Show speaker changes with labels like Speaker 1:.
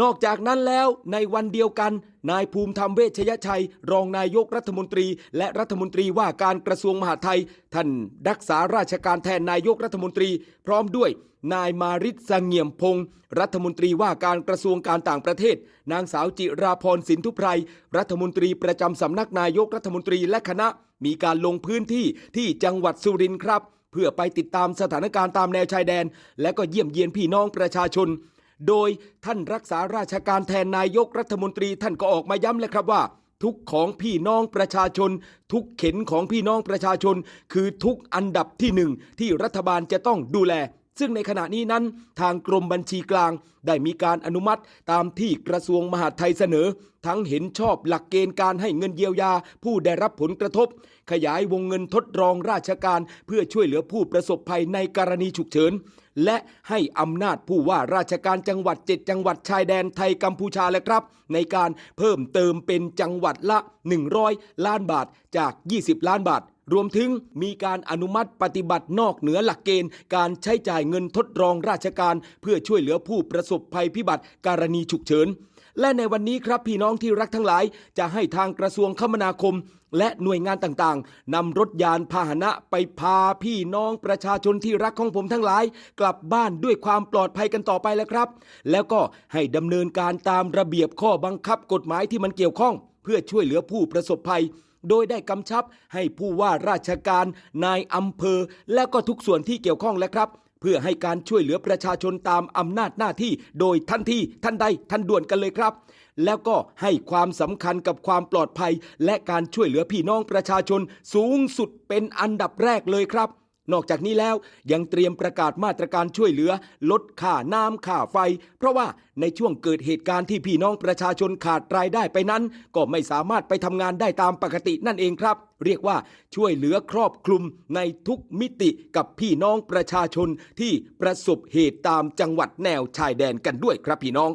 Speaker 1: นอกจากนั้นแล้วในวันเดียวกัน นายภูมิธรรมเวชยชัย รองนายกรัฐมนตรี และรัฐมนตรีว่าการกระทรวงมหาดไทย ท่านรักษาราชการแทนนายกรัฐมนตรี พร้อมด้วย นายมาริศสงเงียมพงศ์รัฐมนตรีว่าการกระทรวงการต่างประเทศ นางสาวจิราพรสินทุไพรรัฐมนตรีประจำสำนักนายกรัฐมนตรีและคณะ มีการลงพื้นที่ที่จังหวัดสุรินทร์ครับ เพื่อไปติดตามสถานการณ์ตามแนวชายแดน และก็เยี่ยมเยียนพี่น้องประชาชน โดยท่านรักษาราชการแทนนายกรัฐมนตรีท่านก็ออกมาย้ำเลยครับว่า ทุกข์ของพี่น้องประชาชน ทุกเข็นของพี่น้องประชาชน คือทุกอันดับที่หนึ่งที่รัฐบาลจะต้องดูแล ซึ่งในขณะนี้นั้นทางกรมบัญชีกลางได้มีการอนุมัติตามที่กระทรวงมหาดไทยเสนอ ทั้งเห็นชอบหลักเกณฑ์การให้เงินเยียวยา ผู้ได้รับผลกระทบ ขยายวงเงินทดรองราชการ เพื่อช่วยเหลือผู้ประสบภัยในกรณีฉุกเฉิน และให้อำนาจผู้ว่าราชการจังหวัด 7 จังหวัดชายแดนไทยกัมพูชาและครับ ในการเพิ่มเติมเป็นจังหวัดละ 100 ล้านบาทจาก 20 ล้านบาท รวมถึงมีการอนุมัติปฏิบัตินอกเหนือหลักเกณฑ์ การใช้จ่ายเงินทดรองราชการ เพื่อช่วยเหลือผู้ประสบภัยพิบัติกรณีฉุกเฉิน และในวันนี้ครับพี่น้องที่รักทั้งหลาย จะให้ทางกระทรวงคมนาคม และหน่วยงานต่างๆนำรถยานพาหนะไปพาพี่น้องประชาชนที่รักของผมทั้งหลาย กลับบ้านด้วยความปลอดภัยกันต่อไปแล้วครับ แล้วก็ให้ดำเนินการตามระเบียบข้อบังคับกฎหมายที่มันเกี่ยวข้อง เพื่อช่วยเหลือผู้ประสบภัย โดยได้กำชับให้ผู้ว่าราชการนายอำเภอ และก็ทุกส่วนที่เกี่ยวข้องแล้วครับ เพื่อให้การช่วยเหลือประชาชนตามอำนาจหน้าที่โดยทันทีทันใดทันด่วนกันเลยครับ แล้วก็ให้ความสำคัญกับความปลอดภัย และการช่วยเหลือพี่น้องประชาชนสูงสุดเป็นอันดับแรกเลยครับ นอกจากนี้แล้วยังเตรียมประกาศมาตรการช่วยเหลือ ลดค่าน้ำค่าไฟ เพราะว่าในช่วงเกิดเหตุการณ์ที่พี่น้องประชาชนขาดรายได้ไปนั้น ก็ไม่สามารถไปทำงานได้ตามปกตินั่นเองครับ เรียกว่าช่วยเหลือครอบคลุมในทุกมิติกับพี่น้องประชาชนที่ประสบเหตุตามจังหวัดแนวชายแดนกันด้วยครับพี่น้อง